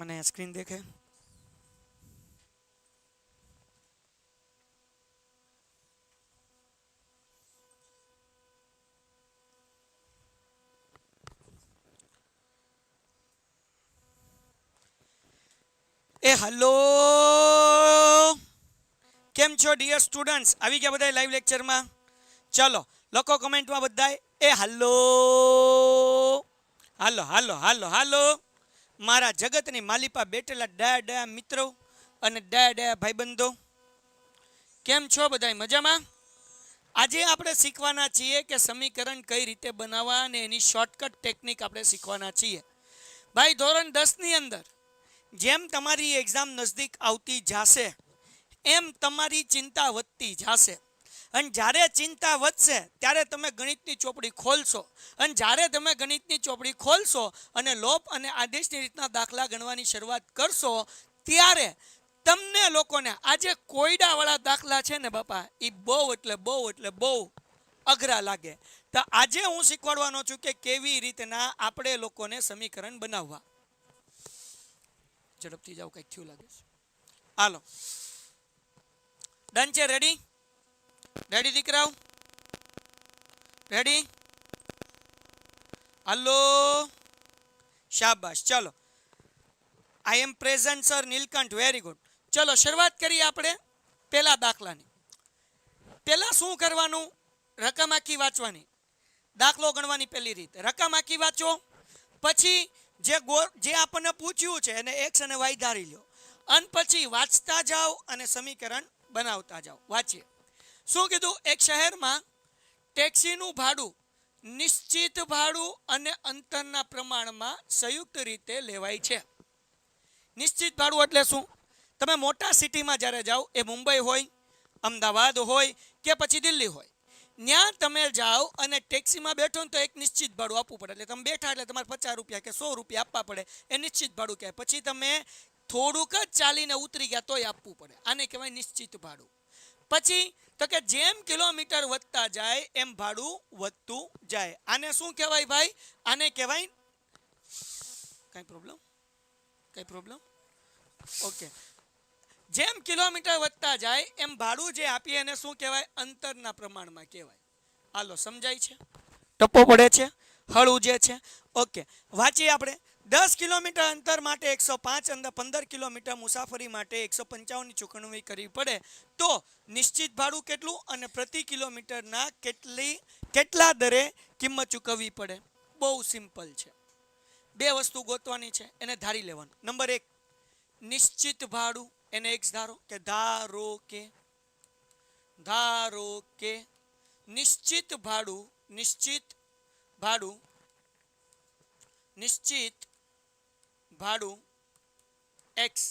મને સ્ક્રીન દેખે એ હલો કેમ છો ડિયર સ્ટુડન્ટ્સ આવી ગયા બધા લાઈવ લેક્ચરમાં ચલો, લખો કમેન્ટમાં બધાય. એ હલો હાલો હાલો હાલો હાલો! મારા જગતની માલિપા બેઠેલા ડાયા ડાયા મિત્રો અને ડાયા ડાયા ભાઈબંધો. કેમ છો બધાય મજામાં? આજે આપણે શીખવાના છીએ કે સમીકરણ કઈ રીતે બનાવવા અને એની શોર્ટકટ ટેકનિક આપણે શીખવાના છીએ. ભાઈ, ધોરણ દસની અંદર જેમ તમારી એક્ઝામ નજદીક આવતી જાશે, એમ તમારી ચિંતા વધતી જાશે. અને જ્યારે ચિંતા વધશે, ત્યારે તમે ગણિતની ચોપડી ખોલશો. અને જ્યારે તમે ગણિતની ચોપડી ખોલશો અને લોપ અને આદેશની રીતના દાખલા ગણવાની શરૂઆત કરશો, ત્યારે તમને લોકોને આજે કોયડાવાળા દાખલા છે ને બાપા એ બહુ એટલે બહુ એટલે બહુ અઘરા લાગે. તો આજે હું શીખવાડવાનો છું કે કેવી રીતના આપણે લોકોને સમીકરણ બનાવવા. ઝડપથી જાવ કંઈક થયું લાગે છે. હાલો. ડન છે રેડી રેડી દીકરાઓ રેડી હલો શાબાશ ચલો I am present sir Neelkanth very good ચલો શરૂઆત કરીએ આપણે પહેલા દાખલાની. પહેલા શું કરવાનું? રકમ આખી વાંચવાની. દાખલો ગણવાની પહેલી રીત. રકમ આખી વાંચો, પછી જે ગો જે આપણને પૂછ્યું છે એને એક્સ અને વાય ધારી લો. અને પછી વાંચતા જાઓ અને સમીકરણ બનાવતા જાઓ. વાંચીએ. શું કીધું? એક શહેરમાં ટેક્સીનું ભાડું નિશ્ચિત ભાડું અને અંતરના પ્રમાણમાં સંયુક્ત રીતે લેવાય છે. નિશ્ચિત ભાડું એટલે શું? તમે મોટા સિટીમાં જ્યારે જાઓ, એ મુંબઈ હોય, અમદાવાદ હોય કે પછી દિલ્હી હોય, ત્યાં તમે જાઓ અને ટેક્સીમાં બેઠો ને તો એક નિશ્ચિત ભાડું આપવું પડે. એટલે તમે બેઠા એટલે તમારે પચાસ રૂપિયા કે સો રૂપિયા આપવા પડે. એ નિશ્ચિત ભાડું કહેવાય. પછી તમે થોડુંક જ ચાલીને ઉતરી ગયા તોય આપવું પડે. આને કહેવાય નિશ્ચિત ભાડું. પછી તો કે જેમ કિલોમીટર વધતા જાય, એમ ભાડું વધતું જાય. આને શું કહેવાય ભાઈ? આને કહેવાય કઈ પ્રોબ્લેમ કઈ પ્રોબ્લેમ ઓકે જેમ કિલોમીટર વધતા જાય, એમ ભાડું જે આપીએ એને શું કહેવાય? અંતરના પ્રમાણમાં કહેવાય. હાલો, સમજાય છે? ટપ્પો પડે છે? હળું જે છે? ઓકે વાંચીએ આપણે. દસ કિલોમીટર અંતર માટે એકસો પાંચ અંદર પંદર કિલોમીટર મુસાફરી માટે એકસો પંચાવનની ચૂકવણી કરવી પડે તો નિશ્ચિત ભાડું કેટલું અને પ્રતિ કિલોમીટરના કેટલી, કેટલા દરે કિંમત ચૂકવવી પડે? બહુ સિમ્પલ છે. બે વસ્તુ ગોતવાની છે, એને ધારી લેવાનું. નંબર એક, નિશ્ચિત ભાડું, એને એક્સ ધારો કે ધારો કે ધારો કે, નિશ્ચિત ભાડું નિશ્ચિત ભાડું, નિશ્ચિત ભાડું એક્સ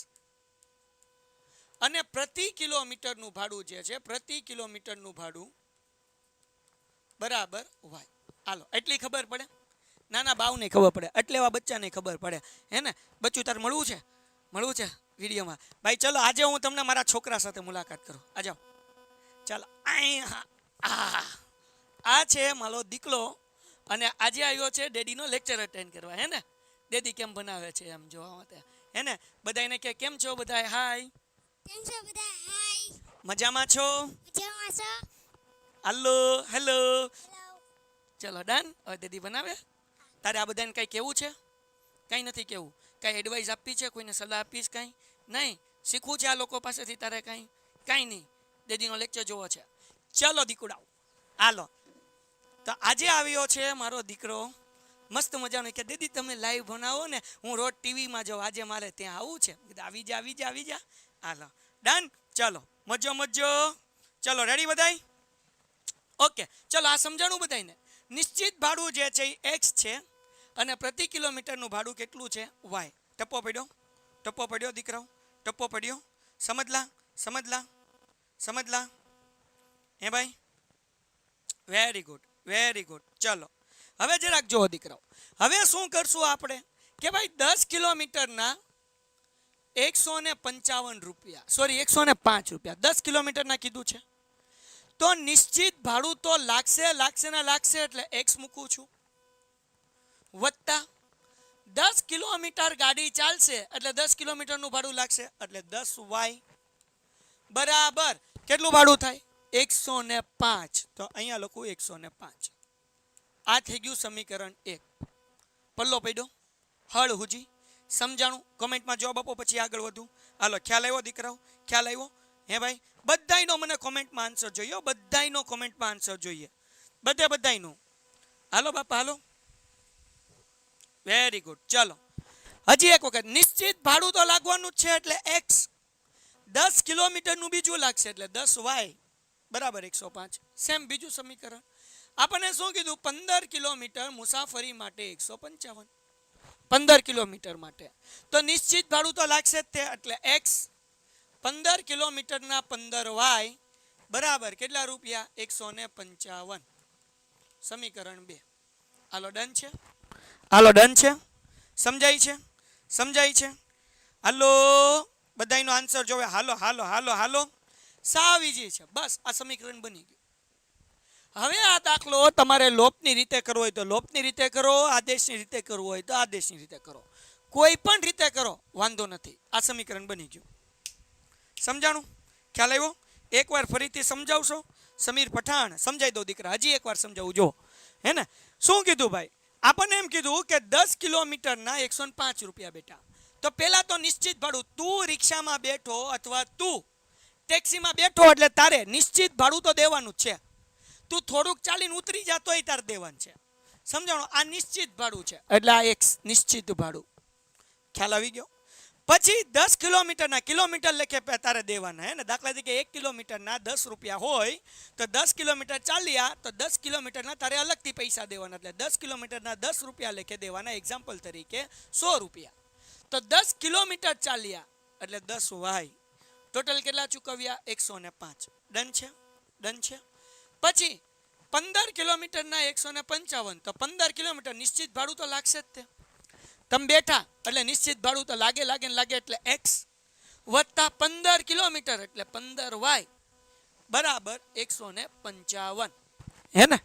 અને પ્રતિ કિલોમીટરનું ભાડું જે છે, પ્રતિ કિલોમીટરનું ભાડું બરાબર વાય હાલો, એટલી ખબર પડે? નાના બાવને ખબર પડે એટલે એવા બચ્ચાને ખબર પડે. હે ને? બચ્ચું તારે મળવું છે? મળવું છે વિડીયોમાં? ભાઈ, ચલો, આજે હું તમને મારા છોકરા સાથે મુલાકાત કરું. આ જાઓ. ચાલો આ છે મારો દીકલો અને આજે આવ્યો છે ડેડીનો લેક્ચર અટેન્ડ કરવા. હે ને? ડેડી કેમ બનાવે છે એમ જોવા માટે? હે ને? બધા એને કે કેમ છો બધા હાય કેમ છો બધા હાય મજામાં છો? મજામાં છો? હલો હેલો હેલો ચલો ડન હવે દેદી બનાવે? તારે આ બધાને કંઈ કેવું છે? કંઈ નથી કેવું. કાંઈ એડવાઇસ આપવી છે? કોઈને સલાહ આપીશ કંઈ? નહીં. શીખવું છે આ લોકો પાસેથી તારે કંઈ? કંઈ નહીં. દેદીનો લેક્ચર જોવો છે. ચલો દીકુડાઓ હાલો. તો આજે આવ્યો છે મારો દીકરો. મસ્ત મજાનું. કે, દીદી, તમે લાઈવ બનાવો ને, હું રોજ ટીવીમાં જાઉં. આજે મારે ત્યાં આવું છે. આવી જા આવી જા આવી જા. હાલો. ડન ચલો. મજો મજો. ચલો રેડી બધાય? ઓકે ચલો, આ સમજાણું બધાને નિશ્ચિત ભાડું જે છે એ એક્સ છે અને પ્રતિ કિલોમીટરનું ભાડું કેટલું છે? વાય ટપ્પો પડ્યો? ટપ્પો પડ્યો, દીકરાઓ? ટપ્પો પડ્યો? સમજલા? સમજલા? સમજલા? હે ભાઈ? વેરી ગુડ વેરી ગુડ ચલો. હવે જરાક જુઓ દીકરાઓ હવે શું કરશું આપણે? કે ભાઈ દસ કિલોમીટરના એકસો ને પંચાવન રૂપિયા, સોરી, એકસો ને પાંચ રૂપિયા, દસ કિલોમીટરના કીધું છે. તો નિશ્ચિત ભાડું તો લાગશે લાગશે ને લાગશે એટલે એક્સ મૂકું છું. વત્તા દસ કિલોમીટર ગાડી ચાલશે એટલે દસ કિલોમીટરનું ભાડું લાગશે એટલે દસ વાય બરાબર. કેટલું ભાડું થાય? એકસો ને પાંચ. તો અહીંયા લખું એકસો ને પાંચ. આ થઈ ગયું સમીકરણ એક. પલ્લો પડ્યો. હળ હુજી. સમજાણું? કોમેન્ટમાં જવાબ આપો, પછી આગળ વધું. હાલો, ખ્યાલ આવ્યો દીકરાઓ? ખ્યાલ આવ્યો? હે ભાઈ? બધાયનો મને કોમેન્ટમાં આન્સર જોઈએ બધાયનો કોમેન્ટમાં આન્સર જોઈએ. બધે બધાયનો. હાલો, બાપા, હાલો. વેરી ગુડ ચલો. હજી એક વખત. નિશ્ચિત ભાડું તો લાગવાનું જ છે, એટલે એક્સ દસ કિલોમીટરનું બીજું લાગશે, એટલે દસ વાય બરાબર એકસો પાંચ. સેમ બીજું સમીકરણ. આપણને શું કીધું? પંદર કિલોમીટર મુસાફરી માટે એકસો પંચાવન. પંદર કિલોમીટર માટે. તો નિશ્ચિત ભાડું તો લાગશે જ તે, એટલે એક્સ પંદર કિલોમીટરના પંદર વાય બરાબર કેટલા રૂપિયા? એકસો પંચાવન. સમીકરણ બે. હાલો, ડન છે? હાલો, ડન છે? સમજાય છે? સમજાય છે? હાલો, બધાયનો આન્સર જોવે. હાલો હાલો હાલો હાલો. સાવ ઇઝી છે. બસ, આ સમીકરણ બની ગયું. હવે આ દાખલો તમારે લોપની રીતે કરવો હોય તો લોપની રીતે કરો, આદેશની રીતે કરવો હોય તો આદેશની રીતે કરો. કોઈ પણ રીતે કરો, વાંધો નથી. આ સમીકરણ બની ગયું. સમજાણું? ખ્યાલ આવ્યો? એકવાર ફરીથી સમજાવશો? સમીર પઠાણ, સમજાઈ દો દીકરા. હજી એકવાર સમજાવું. જો. હે ને? શું કીધું ભાઈ? આપણને એમ કીધું કે દસ કિલોમીટરના એકસો પાંચ રૂપિયા બેટા. તો પહેલાં તો નિશ્ચિત ભાડું. તું રિક્ષામાં બેઠો અથવા તું ટેક્સીમાં બેઠો એટલે તારે નિશ્ચિત ભાડું તો દેવાનું જ છે. તું થોડુંક ચાલીને ઉતરી જા તોય તારે દેવાનું છે. સમજાણો? આ નિશ્ચિત ભાડું છે. એટલે આ એક નિશ્ચિત ભાડું. ખ્યાલ આવી ગયો? પછી દસ કિલોમીટરના, કિલોમીટર લેખે તારે દેવાના, હે ને? દાખલા તરીકે એક કિલોમીટરના દસ રૂપિયા હોય, તો દસ કિલોમીટર ચાલ્યા, તો દસ કિલોમીટરના તારે અલગથી પૈસા દેવાના. એટલે દસ કિલોમીટરના દસ રૂપિયા લેખે દેવાના એક્ઝામ્પલ તરીકે સો રૂપિયા. તો દસ કિલોમીટર ચાલ્યા, એટલે દસ વાય. ટોટલ કેટલા ચૂકવ્યા? એકસો ને પાંચ. ડન છે? ડન છે? પછી પંદર કિલોમીટરના એકસો ને પંચાવન. તો પંદર કિલોમીટર નિશ્ચિત ભાડું તો લાગશે જ તે. તમે બેઠા એટલે નિશ્ચિત ભાડું તો લાગે લાગે ને લાગે એટલે એક્સ વત્તા પંદર કિલોમીટર એટલે પંદર વાય બરાબર એકસો ને પંચાવન. હે ને?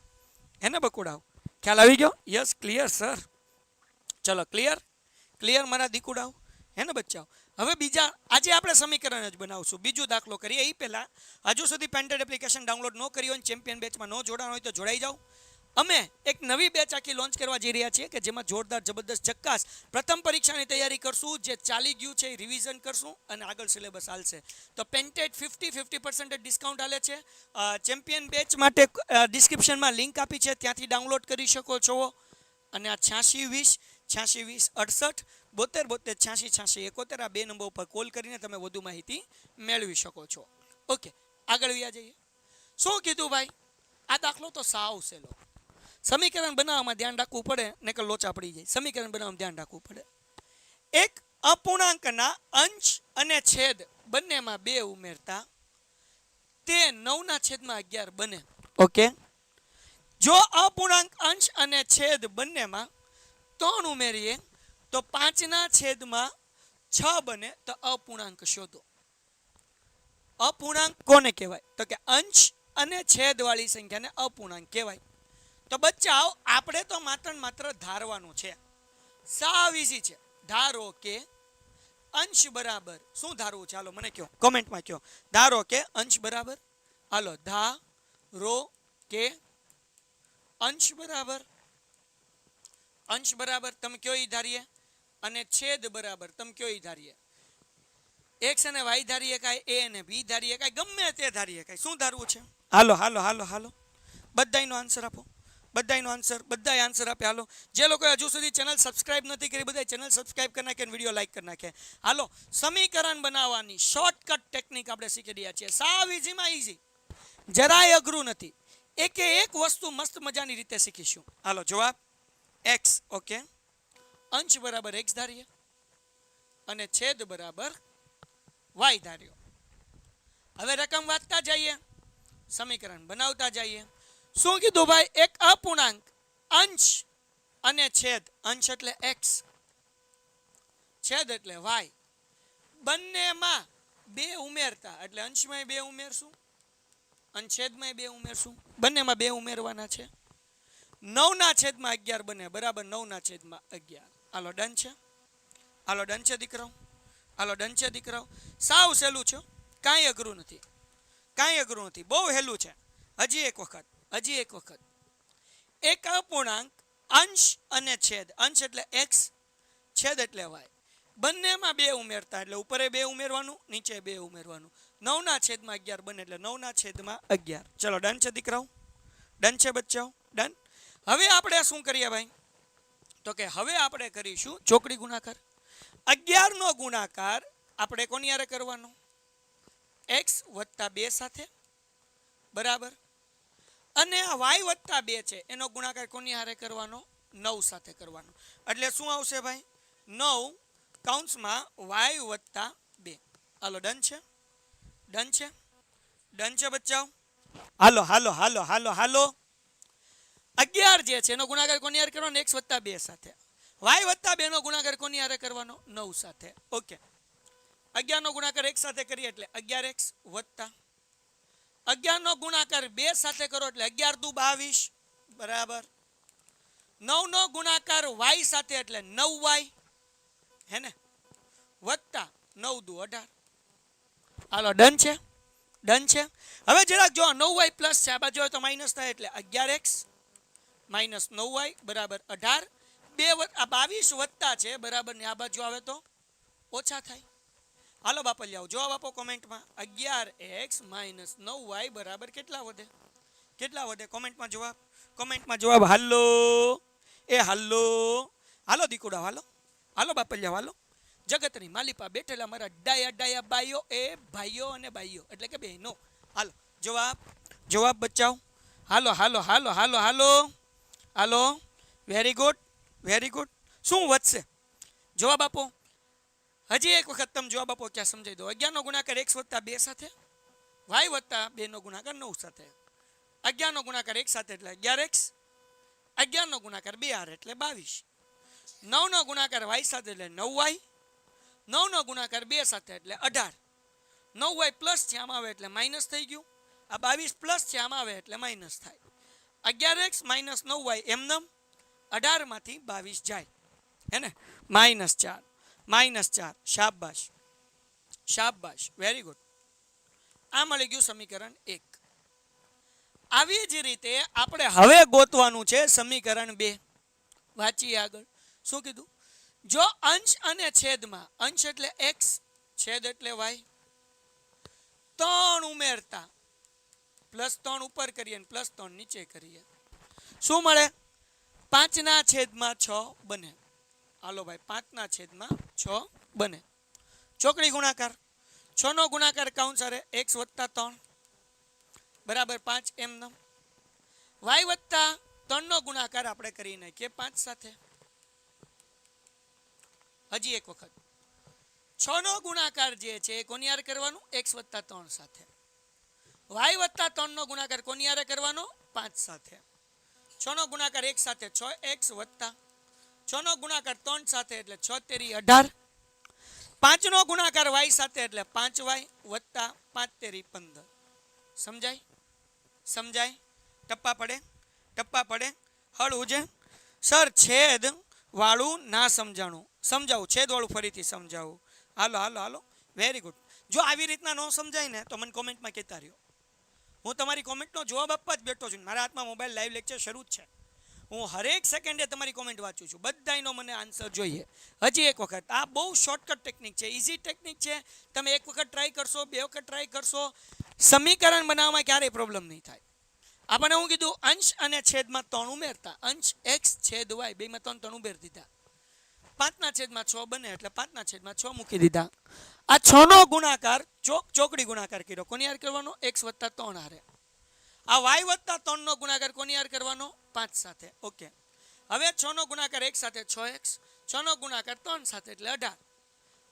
હે ને બકુડાવ ખ્યાલ આવી ગયો? Yes, clear, sir. ચલો, ક્લિયર? ક્લિયર મારા દીકુડાવ હે ને બચ્ચાઓ? હવે બીજા, આજે આપણે સમીકરણ જ બનાવશું. બીજું દાખલો કરીએ. એ પહેલાં, હજુ સુધી પેન્ટેડ એપ્લિકેશન ડાઉનલોડ ન કરી હોય ચેમ્પિયન બેચમાં ન જોડાણ હોય તો જોડાઈ જાઓ. અમે એક નવી બેચ આખી લોન્ચ કરવા જઈ રહ્યા છીએ કે જેમાં જોરદાર, જબરદસ્ત ચક્કાસ પ્રથમ પરીક્ષાની તૈયારી કરશું, જે ચાલી ગયું છે એ રિવિઝન કરશું અને આગળ સિલેબસ હાલશે. તો પેન્ટેડ ફિફ્ટી ફિફ્ટી પર્સન્ટેજ ડિસ્કાઉન્ટ હાલે છે. ચેમ્પિયન બેચ માટે ડિસ્ક્રિપ્શનમાં લિંક આપી છે. ત્યાંથી ડાઉનલોડ કરી શકો છો. અને આ છ્યાસી વીસ છ્યાસી વીસ અડસઠ બોતેર બોતેર, છ્યાસી છ્યાસી, એકોતેર, આ બે નંબર ઉપર કોલ કરીને તમે વધુ માહિતી મેળવી શકો છો. ઓકે આગળ વ્યા જઈએ. શું કીધું ભાઈ? આ દાખલો તો સાવ સહેલો. સમીકરણ બનાવવામાં ધ્યાન રાખવું પડે ને કે લોચા પડી જાય. સમીકરણ બનાવવામાં ધ્યાન રાખવું પડે. એક અપૂર્ણાંકના અંશ અને છેદ બંનેમાં બે ઉમેરતા. તે નવના છેદમાં અગિયાર બને. ઓકે જો અપૂર્ણાંક અંશ અને છેદ બંનેમાં ત્રણ ઉમેરીએ તો પાંચના છેદમાં છ બને તો અપૂર્ણાંક શોધો. અપૂર્ણાંક કોને કહેવાય? તો કે અંશ અને છેદવાળી સંખ્યાને અપૂર્ણાંક કહેવાય. તો બચ્ચાઓ, આપણે તો માત્ર માત્ર ધારવાનું છે. સાવ ઈઝી છે. ધારો કે અંશ બરાબર, શું ધારવું? છે હાલો મને કહો, કોમેન્ટમાં કહો. ધારો કે અંશ બરાબર? હાલો ધા રો કે અંશ બરાબર. અંશ બરાબર તમે કયો ઈ ધારીએ? અને છેદ બરાબર. તમે કયો ધારીએ? એક્સ અને વાય ધારીએ કાંઈ એ અને બી ધારીએ કાંઈ, ગમે તે ધારીએ કાંઈ. શું ધારવું છે? હાલો હાલો હાલો હાલો. બધાયનો આન્સર આપો. બધાયનો આન્સર બધાય આન્સર આપે. હાલો. જે લોકોએ હજુ સુધી ચેનલ સબસ્ક્રાઇબ નથી કરી બધા ચેનલ સબસ્ક્રાઇબ કરી નાખે વીડિયો લાઇક કરી નાખે. હાલો. સમીકરણ બનાવવાની શોર્ટકટ ટેકનિક આપણે શીખી રહ્યા છીએ. સાવ ઇઝીમાં ઇઝી જરાય અઘરું નથી. એકે એક વસ્તુ મસ્ત મજાની રીતે શીખીશું. હાલો, જવાબ એક્સ ઓકે અંશ બરાબર એક્સ ધારીએ અને છેદ બરાબર વાય ધાર્યો હવે રકમ વાંચતા જઈએ, સમીકરણ બનાવતા જઈએ. શું કીધું ભાઈ? એક અપૂર્ણાંક, અંશ અને છેદ. અંશ એટલે એક્સ છેદ એટલે વાય બંનેમાં બે ઉમેરતા, એટલે અંશમાં બે ઉમેરશું અને છેદમાં બે ઉમેરશું. બંનેમાં બે ઉમેરવાના છે. નવના છેદમાં અગિયાર બને, બરાબર નવના છેદમાં અગિયાર. હાલો ડન છે? હાલો ડન છે દીકરાઓ હાલો ડન છે દીકરાઓ સાવ સહેલું છે કાંઈ અઘરું નથી. કાંઈ અઘરું નથી. બહુ હેલું છે. હજી એક વખત, હજી એક વખત. એક અપૂર્ણાંક, અંશ અને છેદ. અંશ એટલે એક્સ છેદ એટલે વાય બંનેમાં બે ઉમેરતા એટલે ઉપરે બે ઉમેરવાનું, નીચે બે ઉમેરવાનું. નવના છેદમાં અગિયાર બને એટલે નવના છેદમાં અગિયાર. ચલો, ડન છે દીકરાઓ? ડન છે બચ્ચાઓ? ડન? હવે આપણે શું કરીએ ભાઈ? તો કે હવે આપણે કરીશું ચોકડી ગુણાકાર. અગિયારનો ગુણાકાર આપણે કોની હારે કરવાનો? એક્સ વત્તા બે સાથે. બરાબર? અને આ વાય વત્તા બે છે, એનો ગુણાકાર કોની હારે કરવાનો? નવ સાથે કરવાનો. એટલે શું આવશે ભાઈ? નવ કૌંસમાં વાય વત્તા બે. હાલો, ડન છે? ડન છે? ડન છે બચ્ચાઓ? હાલો હાલો હાલો હાલો હાલો. અગિયાર જે છે, એનો ગુણાકાર કોની હારે કરવાનો? એક્સ વત્તા બે સાથે. વાય વત્તા બે નો ગુણાકાર કોની હારે કરવાનો? નવ સાથે. ઓકે. અગિયારનો ગુણાકાર એક સાથે કરીએ એટલે અગિયાર એક્સ વત્તા. અગિયારનો ગુણાકાર બે સાથે કરો એટલે અગિયાર દુ બાવીસ. બરાબર. નવનો ગુણાકાર વાય સાથે એટલે નવ વાય. હે ને? વત્તા નવ દુ અઢાર. હાલો, ડન છે? ડન છે? હવે જરાક જો નવ વાય પ્લસ છે, આ બાજુ તો માઇનસ થાય એટલે અગિયાર એક્સ. માઇનસ નવ વાય બરાબર અઢાર. બે આ બાવીસ વત્તા છે, બરાબર. ને આ બાજુ આવે તો ઓછા થાય. હાલો બાપા આવો જવાબ આપો કોમેન્ટમાં. અગિયાર એક્સ માઇનસ નવ વાય બરાબર કેટલા વધે? કેટલા વધે? કોમેન્ટમાં જવાબ. કોમેન્ટમાં જવાબ, હાલો. એ હાલો. હાલો દીકુડા, હાલો. હાલો બાપલિયા હાલો. જગતની માલિપા બેઠેલા મારા ડાયા ડાયા બાઈઓ, એ ભાઈઓ અને બાઈઓ, એટલે કે બહેનો. હાલો, જવાબ. જવાબ બચાવ. હાલો હાલો હાલો હાલો હાલો. હાલો? વેરી ગુડ વેરી ગુડ શું વધશે? જવાબ આપો. હજી એક વખત તમે જવાબ આપો ક્યાં સમજાઈ દો. અગિયારનો ગુણાકાર એક્સ વત્તા બે સાથે વાય વત્તા બેનો ગુણાકાર નવ સાથે. અગિયારનો ગુણાકાર એક સાથે એટલે અગિયાર એક્સ અગિયારનો ગુણાકાર બે આર એટલે બાવીસ. નવનો ગુણાકાર વાય સાથે એટલે નવ વાય નવનો ગુણાકાર બે સાથે એટલે અઢાર. નવ વાય પ્લસ છે, આમાં આવે એટલે માઇનસ થઈ ગયું. આ બાવીસ પ્લસ છે, આમાં આવે એટલે માઇનસ થાય. અગિયાર એક્સ માઇનસ નવ વાય એમનમ અઢારમાંથી બાવીસ જાય. હે ને? માઇનસ ચાર. માઇનસ ચાર. શાબાશ. શાબાશ. વેરી ગુડ આ મળી ગયું સમીકરણ એક. આવી જ રીતે આપણે હવે ગોતવાનું છે સમીકરણ બે. વાંચીએ આગળ. શું કીધું? જો અંશ અને છેદમાં, અંશ એટલે એક્સ, છેદ એટલે વાય. ત્રણ ઉમેરતા. પ્લસ ત્રણ ઉપર કરીએ અને પ્લસ ત્રણ નીચે કરીએ. શું મળે? પાંચના છેદમાં છ બને. હાલો ભાઈ, પાંચના છેદમાં છ બને. ચોકડી ગુણાકાર. છ નો ગુણાકાર કાઉન્સરે એક્સ વત્તા ત્રણ. બરાબર પાંચ એમ નમ વાય વત્તા ત્રણનો ગુણાકાર આપણે કરી નાખીએ પાંચ સાથે. હજી એક વખત. છ નો ગુણાકાર જે છે એ કોની યાર કરવાનું? એક્સ વત્તા ત્રણ સાથે. વાય વત્તા ત્રણનો ગુણાકાર કોની આરે કરવાનો? પાંચ સાથે. છ નો ગુણાકાર એક સાથે છ, એક્સ વત્તા. છ નો ગુણાકાર ત્રણ સાથે એટલે છ તેરી અઢાર. પાંચનો ગુણાકાર વાય સાથે એટલે પાંચ વાય વત્તા પાંચ તેરી પંદર. સમજાય? સમજાય? ટપ્પા પડે? ટપ્પા પડે? હળ ઉજે? સર, છેદ વાળું ના સમજાણું. સમજાવું? છેદ વાળું ફરીથી સમજાવું. હાલો હાલો હાલો. વેરી ગુડ જો આવી રીતના ન સમજાય ને, તો મને કોમેન્ટમાં કહેતા રહ્યો. હું તમારી કોમેન્ટનો જવાબ આપવા જ બેઠો છું મારા હાથમાં મોબાઈલ લાઈવ લેક્ચર શરૂ જ છે. હું હરેક સેકન્ડે તમારી કોમેન્ટ વાંચું છું. બધાનો મને આન્સર જોઈએ. હજી એક વખત. આ બહુ શોર્ટકટ ટેકનિક છે. ઇઝી ટેકનિક છે. તમે એક વખત ટ્રાય કરશો, બે વખત ટ્રાય કરશો, સમીકરણ બનાવવામાં ક્યારેય પ્રોબ્લેમ નહીં થાય. આપણે હું કીધું અંશ અને છેદમાં ત્રણ ઉમેરતા. અંશ એક્સ છેદ વાય બેમાં ત્રણ ત્રણ ઉમેર દીધા. પાંચના છેદમાં છ બને એટલે પાંચના છેદમાં છ મૂકી દીધા. આ છ નો ગુણાકાર, ચોક, ચોકડી ગુણાકાર કર્યો. કોની હાર કરવાનો? એક્સ વત્તા ત્રણ હારે. આ વાય વત્તા ત્રણ નો ગુણાકાર કોની હાર કરવાનો? પાંચ સાથે. ઓકે. હવે છ નો ગુણાકાર એક સાથે છ એક્સ છ નો ગુણાકાર ત્રણ સાથે એટલે અઢાર.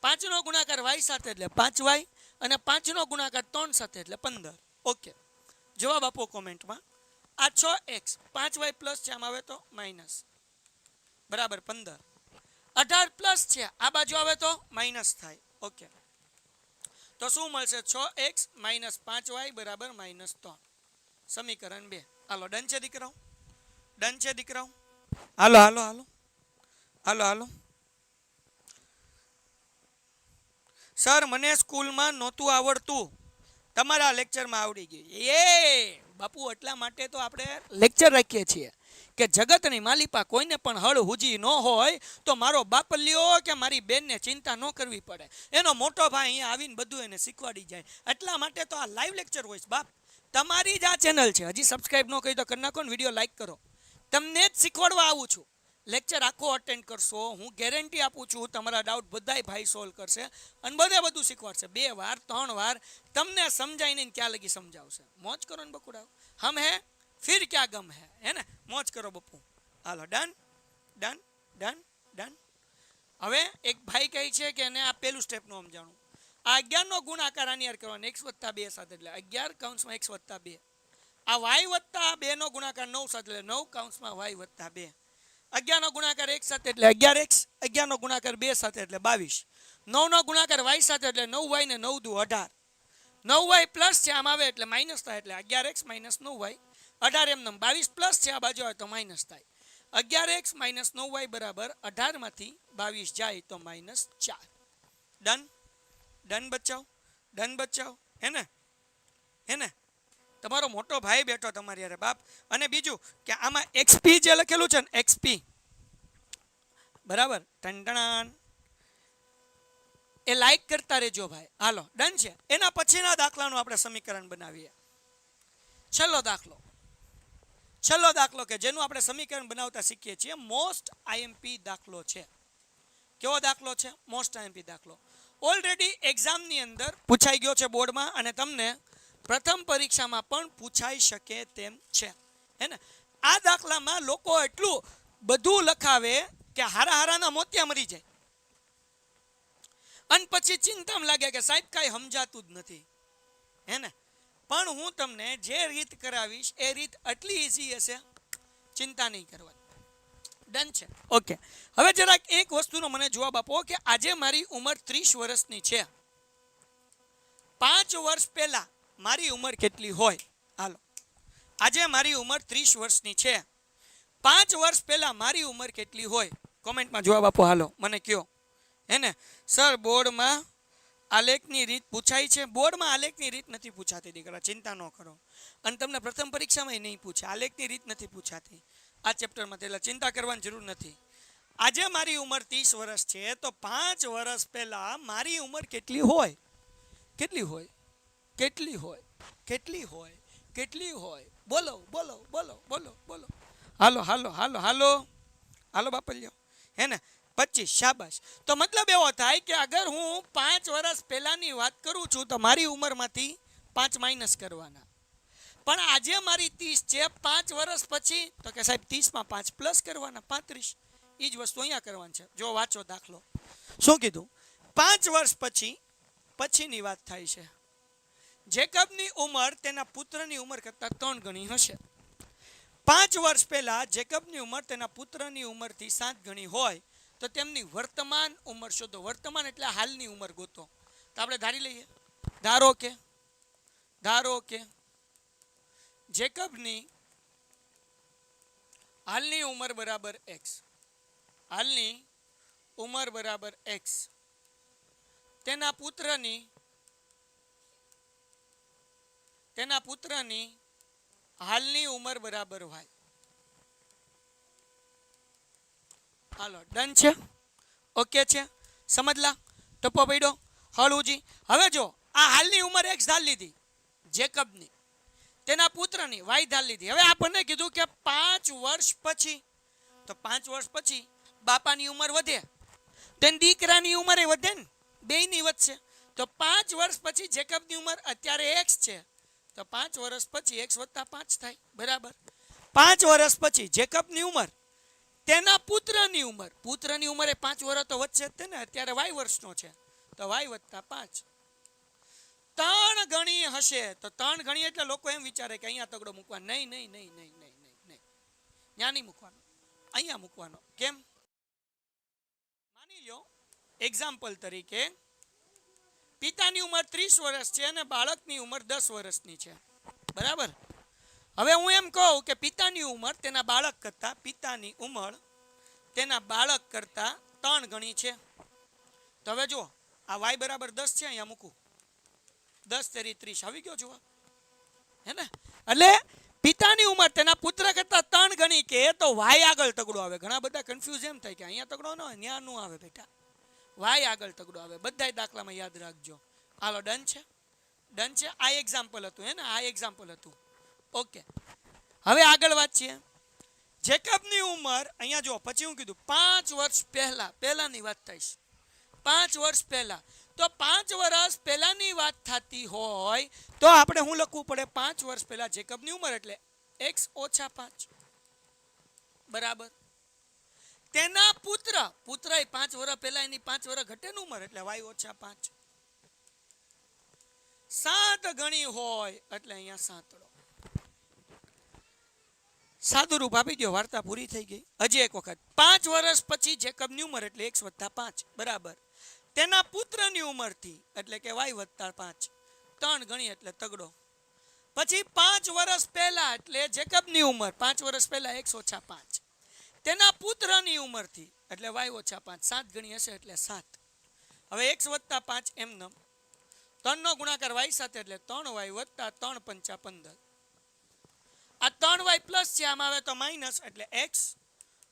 પાંચ નો ગુણાકાર વાય સાથે એટલે પાંચ વાય, અને પાંચ નો ગુણાકાર ત્રણ સાથે એટલે પંદર. ઓકે. જવાબ આપો કોમેન્ટમાં. આ છ એક્સ. પાંચ વાય પ્લસ છે, આમાં આવે તો માઇનસ. બરાબર, પંદર. અઢાર પ્લસ છે. આ બાજુ આવે તો માઇનસ થાય. ઓકે તો શું મળશે? છ એક્સ માઇનસ પાંચ વાય બરાબર માઇનસ ત્રણ. સમીકરણ બે. હાલો ડન છે દીકરાઓ ડન છે દીકરાઓ હાલો હાલો હાલો. હાલો હાલો. સર મને સ્કૂલમાં નહોતું આવડતું. તમારા લેક્ચરમાં આવડી ગયું એ બાપુ, એટલા માટે તો આપણે લેક્ચર રાખીએ છીએ. કે જગતની માલિપા કોઈને પણ હળ હુજી ન હોય, તો મારો બાપલ્યો કે મારી બેનને ચિંતા ન કરવી પડે. એનો મોટો ભાઈ અહીંયા આવીને બધું એને શીખવાડી જાય. એટલા માટે તો આ લાઈવ લેક્ચર હોય બાપ. તમારી જ આ ચેનલ છે. હજી સબસ્ક્રાઈબ ન કરી તો કરી નાખો ને વીડિયો લાઈક કરો. તમને જ શીખવાડવા આવું છું. લેક્ચર આખો અટેન્ડ કરશો. હું ગેરંટી આપું છું, તમારા ડાઉટ બધાય ભાઈ સોલ્વ કરશે અને બધે બધું શીખવાડશે. બે વાર, ત્રણ વાર, તમને સમજાઈને ક્યાં લગી સમજાવશે. મોજ કરો ને બકુડાવ હમ હે? ફિર ક્યાં ગમ હે હે ને મોજ કરો બપુ હાલો ડન ડન ડન ડન હવે એક ભાઈ કહે છે કે એને આ પેલું સ્ટેપનું સમજાણું. આ અગિયારનો ગુણાકાર આની યાર કરવાનો, એક્સ વત્તા બે સાથે એટલે અગિયાર કાઉન્સમાં એક્સ વત્તા બે. આ વાય વત્તા બેનો ગુણાકાર નવ સાથે એટલે નવ કાઉન્સમાં વાય વત્તા બે. અગિયારનો ગુણાકાર એક સાથે એટલે અગિયાર એક્સ, અગિયારનો ગુણાકાર બે સાથે એટલે બાવીસ. નવનો ગુણાકાર વાય સાથે એટલે નવ વાય ને નવ દુ અઢાર. નવ વાય પ્લસ છે આમ આવે એટલે માઇનસ થાય એટલે અગિયાર એક્સ માઇનસ નવ વાય અઢાર એમ નમ બાવીસ પ્લસ છે આ બાજુ આવે તો માઇનસ થાય. અગિયાર એક્સ માઇનસ નવ વાય બરાબર અઢારમાંથી બાવીસ જાય તો માઇનસ ચાર. ડન? ડન બચાવ ડન બચાવ હે ને? હે ને? તમારો મોટો ભાઈ બેઠો તમારી યારે બાપ. અને બીજું કે આમાં એક્સપી જે લખેલું છે ને એક્સપી બરાબર? ટંટણાન એ લાઈક કરતા રહેજો ભાઈ. હાલો, ડન છે. એના પછીના દાખલાનું આપણે સમીકરણ બનાવીએ. છેલ્લો દાખલો. છેલ્લો દાખલો કે જેનું આપણે સમીકરણ બનાવતા શીખીએ છીએ. મોસ્ટ આઈએમપી દાખલો છે. કેવો દાખલો છે? મોસ્ટ આઈએમપી દાખલો. ઓલરેડી એક્ઝામની અંદર પૂછાઈ ગયો છે બોર્ડમાં અને તમને પ્રથમ પરીક્ષામાં પણ પૂછાઈ શકે તેમ છે. હે ને? આ દાખલામાં લોકો એટલું બધું લખાવે કે હારા હારાના મોતિયા મરી જાય. અને પછી ચિંતામાં લાગે કે સાહેબ કાંઈ સમજાતું જ નથી. હે ને? પણ હું તમને જે રીત કરાવીશ, એ રીત આટલી ઈઝી હશે, ચિંતા નહીં કરવાની. ડન છે. ઓકે હવે જરાક એક વસ્તુનો મને જવાબ આપો કે આજે મારી ઉંમર ત્રીસ વર્ષની છે. પાંચ વર્ષ પહેલા મારી ઉંમર કેટલી હોય? હાલો. આજે મારી ઉંમર ત્રીસ વર્ષની છે. પાંચ વર્ષ પહેલાં મારી ઉંમર કેટલી હોય? કોમેન્ટમાં જવાબ આપો. હાલો. મને કયો. હે ને? સર બોર્ડમાં આલેખની રીત પૂછાય છે. બોર્ડમાં આલેખની રીત નથી પૂછાતી, દીકરા, ચિંતા ન કરો. અને તમને પ્રથમ પરીક્ષામાં નહીં પૂછે. આલેખની રીત નથી પૂછાતી. આ ચેપ્ટરમાં એટલે ચિંતા કરવાની જરૂર નથી. આજે મારી ઉંમર ત્રીસ વર્ષ છે, તો પાંચ વર્ષ પહેલાં મારી ઉંમર કેટલી હોય? કેટલી હોય? કેટલી હોય? કેટલી હોય? કેટલી હોય? બોલો બોલો બોલો બોલો બોલો. હાલો હાલો હાલો હાલો. હાલો, બાપલ્યો. હે ને? પચીસ, શાબાશ. તો મતલબ એવો થાય કે અગર હું પાંચ વર્ષ પહેલાંની વાત કરું છું, તો મારી ઉંમરમાંથી પાંચ માઇનસ કરવાના. પણ આજે મારી ત્રીસ છે, પાંચ વર્ષ પછી, તો કે સાહેબ, ત્રીસમાં પાંચ પ્લસ કરવાના, પાંત્રીસ. એ જ વસ્તુ અહીંયા કરવાની છે. જો વાંચો દાખલો. શું કીધું? પાંચ વર્ષ પછી, પછીની વાત થાય છે. જેકબની ઉંમર તેના પુત્રની ઉંમર કરતાં ત્રણ ગણી હશે. પાંચ વર્ષ પહેલાં જેકબની ઉંમર તેના પુત્રની ઉંમરથી સાત ગણી હોય તો તેમની વર્તમાન ઉંમર શોધો. વર્તમાન એટલે હાલની ઉંમર ગોતો. તો આપણે ધારી લઈએ. ધારો કે ધારો કે જેકબની હાલની ઉંમર બરાબર એક્સ હાલની ઉંમર બરાબર એક્સ તેના પુત્રની તેના પુત્રની હાલની ઉંમર બરાબર વાય હાલો ડન છે? ઓકે છે? સમજલા? ટપ્પો પડ્યો? હળુજી હવે જો, આ હાલની ઉંમર એક્સ ધાર લીધી, જેકબની. તેના પુત્રની વાય ધાર લીધી. હવે આપણને કીધું કે પાંચ વર્ષ પછી, તો પાંચ વર્ષ પછી બાપાની ઉંમર વધે. તેની દીકરાની ઉંમર એ વધે ને, બેયની વધશે. તો પાંચ વર્ષ પછી જેકબની ઉંમર અત્યારે એક્સ છે. તો પાંચ વર્ષ પછી એક્સ વત્તા પાંચ થાય. બરાબર? પાંચ વર્ષ પછી જેકબની ઉંમર તેના પુત્રની ઉંમર. પુત્રની ઉંમર એ પાંચ વર્ષ તો વચ્ચે જ ને. અત્યારે વાય વર્ષનો છે. તો વાય વત્તા પાંચ. ત્રણ ગણી હશે. તો ત્રણ ગણી એટલે લોકો એમ વિચારે કે અહીંયા તગડો મૂકવાનો. નહીં નહીં નહીં નહીં નહીં નહીં નહીં. ત્યાં નહીં મૂકવાનો. અહીંયા મૂકવાનો. કેમ? માની લો એક્ઝામ્પલ તરીકે, પિતાની ઉંમર ત્રીસ વર્ષ છે અને બાળકની ઉંમર દસ વર્ષની છે. બરાબર? હવે હું એમ કહું કે પિતાની ઉંમર તેના બાળક કરતાં, પિતાની ઉંમર તેના બાળક કરતાં ત્રણ ગણી છે. તો હવે જુઓ, આ વાય બરાબર દસ છે અહીંયા મૂકું. દસ તેરી ત્રીસ, આવી ગયો જુઓ. હે ને? એટલે પિતાની ઉંમર તેના પુત્ર કરતા ત્રણ ગણી કે તો વાય આગળ તગડો આવે. ઘણા બધા કન્ફ્યુઝ એમ થાય કે અહીંયા તગડો ન હોય ત્યાં નું આવે બેટા. વાય આગળ તગડો આવે. બધાય દાખલામાં યાદ રાખજો. હાલો ડન છે? ડન છે? આ એક્ઝામ્પલ હતું, હે ને? આ એક્ઝામ્પલ હતું. ઓકે. હવે આગળ વાત છીએ જેકબની ઉંમર, અહીંયા જો પછી હું કીધું, પાંચ વર્ષ પહેલા, પહેલાની વાત થઈશ. પાંચ વર્ષ પહેલા. તો પાંચ વર્ષ પહેલાની વાત થતી હોય, તો આપણે શું લખવું પડે? પાંચ વર્ષ પહેલા જેકબની ઉંમર એટલે એક્સ ઓછા પાંચ. બરાબર? તેના પુત્ર પુત્ર પાંચ વર્ષ પહેલા, એની પાંચ વર્ષ ઘટેની ઉંમર એટલે વાય ઓછા પાંચ. સાત ગણી હોય એટલે અહીંયા સાતડો સાદું રૂપ આપી દો વાર્તા પૂરી થઈ ગઈ. હજી એક વખત. પાંચ વર્ષ પછી જેકબની ઉંમર એટલે એક્સ વત્તા પાંચ. બરાબર. તેના પુત્રની ઉંમરથી, એટલે કે વાય વત્તા પાંચ. ત્રણ ગણી એટલે તગડો. પછી પાંચ વર્ષ પહેલા એટલે જેકબની ઉંમર, પાંચ વર્ષ પહેલા એક્સ ઓછા પાંચ. તેના પુત્રની ઉંમરથી, એટલે વાય ઓછા પાંચ. સાત ગણી હશે એટલે સાત. હવે એક્સ વત્તા પાંચ એમ નમ. ત્રણનો ગુણાકાર વાય સાથે એટલે ત્રણ વાય વત્તા ત્રણ પંચા પંદર. આ ત્રણ વાય પ્લસ છે, આમાં આવે તો માઇનસ, એટલે એક્સ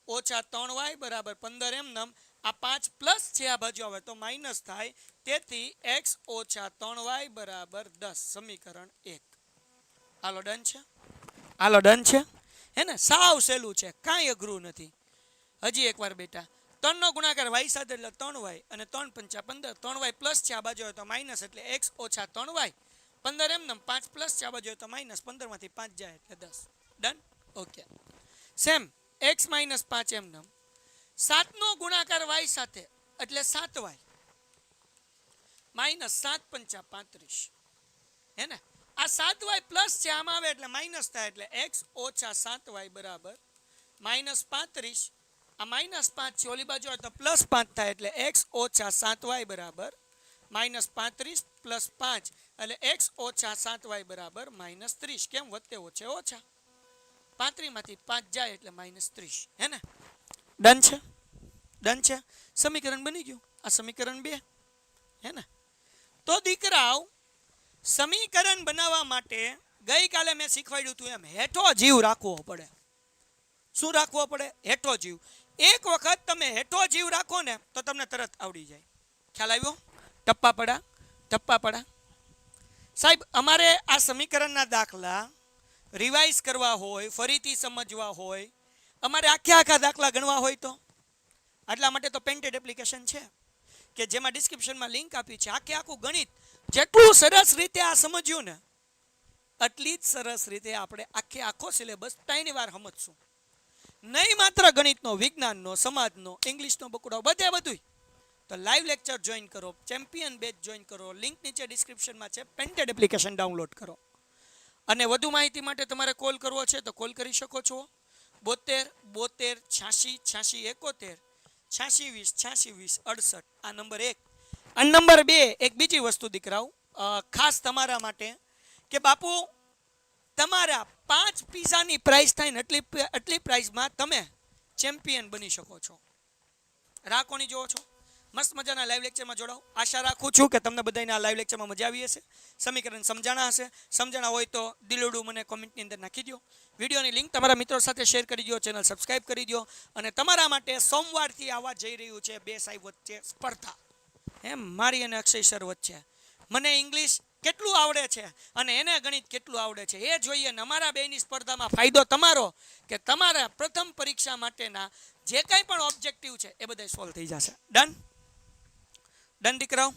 ઓછા ત્રણ વાય બરાબર પંદર એમનમ. આ પાંચ પ્લસ છે આ બાજુ આવે તો માઇનસ થાય. તેથી એક્સ ઓછા ત્રણ વાય બરાબર દસ, સમીકરણ એક. હાલો, ડન છે? હાલો, ડન છે? હે ને, સાવ સહેલું છે, કાંઈ અઘરું નથી. હજી એકવાર બેટા, ત્રણનો ગુણાકાર વાય સાથે એટલે ત્રણ વાય અને ત્રણ પંચા પંદર, ત્રણ વાય પ્લસ છે આ બાજુ હોય તો માઇનસ, એટલે એક્સ ઓછા ત્રણ વાય પંદર એમ નમ પાંચ પ્લસ ચાવા જોઈએ તો માઇનસ પંદરમાંથી પાંચ જાય એટલે દસ. Done? Okay. Same, X minus પાંચ એમ નમ સાતનો ગુણાકાર વાય સાથે, એટલે સાત વાય. માઇનસ સાત પંચા પાંત્રીસ. હે ને? આ સાત વાય પ્લસ છે, આમાં આવે એટલે માઇનસ થાય એટલે એક્સ ઓછા સાત વાય બરાબર માઇનસ પાંત્રીસ. આ માઇનસ પાંચ છે, ઓલી બાજુ હોય તો પ્લસ પાંચ થાય એટલે એક્સ ઓછા સાત વાય બરાબર માઇનસ પાંત્રીસ પ્લસ પાંચ. એટલે એક્સ ઓછા સાત વાય બરાબર માઇનસ ત્રીસ. કેમ વધતે ઓછે? ઓછા. પાંત્રીમાંથી પાંચ જાય એટલે માઇનસ ત્રીસ. હે ને? ડન છે? ડન છે? સમીકરણ બની ગયું? આ સમીકરણ બે. હે ને? તો દીકરાઓ, સમીકરણ બનાવવા માટે ગઈકાલે મેં શીખવાડ્યું હતું એમ, હેઠો જીવ રાખવો પડે. શું રાખવો પડે? હેઠો જીવ. એક વખત તમે હેઠો જીવ રાખો ને, તો તમને તરત આવડી જાય. ખ્યાલ આવ્યો? ટપ્પા પડા ટપ્પા પડા. સાહેબ, અમારે આ સમીકરણના દાખલા રિવાઇઝ કરવા હોય, ફરીથી સમજવા હોય, અમારે આખે આખા દાખલા ગણવા હોય તો? આટલા માટે તો પેન્ટેડ એપ્લિકેશન છે કે જેમાં ડિસ્ક્રિપ્શનમાં લિંક આપી છે. આખે આખું ગણિત જેટલું સરસ રીતે આ સમજ્યું ને, આટલી જ સરસ રીતે આપણે આખે આખો સિલેબસ ટાઈની વાર સમજશું. નહીં માત્ર ગણિતનો, વિજ્ઞાનનો, સમાજનો ઇંગ્લિશનો બકુડો બધે બધું તો લાઈવ લેક્ચર જોઈન કરો ચેમ્પિયન બેચ જોઈન કરો લિંક નીચે ડિસ્ક્રિપ્શનમાં છે પેન્ટેડ એપ્લિકેશન ડાઉનલોડ કરો. અને વધુ માહિતી માટે તમારે કોલ કરવો છે તો કોલ કરી શકો છો. બોતેર બોતેર, છ્યાસી છ્યાસી, એકોતેર, છ્યાસી વીસ છ્યાસી વીસ, અડસઠ, આ નંબર એક. અને નંબર બે, એક બીજી વસ્તુ દીકરાઓ ખાસ તમારા માટે કે બાપુ, તમારા પાંચ પીઝાની પ્રાઇસ થાય ને એટલી એટલી પ્રાઇસમાં તમે ચેમ્પિયન બની શકો છો. રાહ કોની જોવો છો? મસ્ત મજાના લાઈવ લેક્ચરમાં જોડાઓ. આશા રાખું છું કે તમને બધાને આ લાઈવ લેક્ચરમાં મજા આવી હશે. સમીકરણ સમજાણા હશે. સમજાણા હોય તો દિલોડું મને કોમેન્ટની અંદર નાખી દો વિડીયોની લિંક તમારા મિત્રો સાથે શેર કરી દો ચેનલ સબસ્ક્રાઇબ કરી દો અને તમારા માટે સોમવારથી આવવા જઈ રહ્યું છે બે સાહેબ વચ્ચે સ્પર્ધા. એમ, મારી અને અક્ષય સર વચ્ચે. મને ઇંગ્લિશ કેટલું આવડે છે અને એને ગણિત કેટલું આવડે છે એ જોઈએ ને અમારા બેની સ્પર્ધામાં ફાયદો તમારો કે તમારા પ્રથમ પરીક્ષા માટેના જે કાંઈ પણ ઓબ્જેક્ટિવ છે એ બધા સોલ્વ થઈ જશે. ડન ડન દીકરાઓ?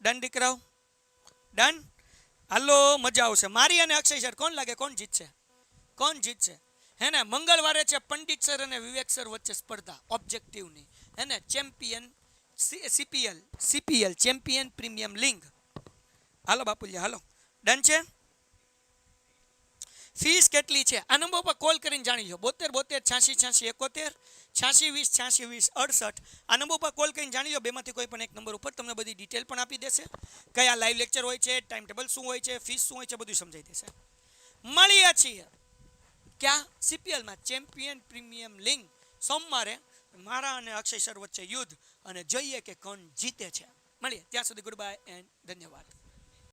ડન દીકરાઓ? ડન? હાલો, મજા આવશે. મારી અને અક્ષય સર કોણ લાગે? કોણ જીતશે? કોણ જીતશે? હે ને, મંગળવારે છે પંડિત સર અને વિવેક સર વચ્ચે સ્પર્ધા ઓબ્જેક્ટિવની હે ને champion CPL CPL champion premium link. હાલો બાપુજી, હાલો. ડન છે? ફીસ કેટલી છે? આ નંબર પર કોલ કરીને જાણી લો બોતેર બોતેર, છ્યાસી છ્યાસી, એકોતેર, છ્યાસી, વીસ છ્યાસી, વીસ, અડસઠ. આ નંબર પર કોલ કરીને જાણી લો બેમાંથી કોઈ પણ એક નંબર ઉપર તમને બધી ડિટેલ પણ આપી દેશે. કયા લાઈવ લેક્ચર હોય છે ટાઈમ ટેબલ શું હોય છે, ફીસ શું હોય છે, બધું સમજાઈ દેશે. મળીએ છીએ ક્યાં? સીપીએલમાં ચેમ્પિયન પ્રીમિયમ લિંગ સોમવારે મારા અને અક્ષય સર વચ્ચે યુદ્ધ અને જોઈએ કે કોણ જીતે છે. મળીએ. ત્યાં સુધી ગુડ બાય એન્ડ ધન્યવાદ.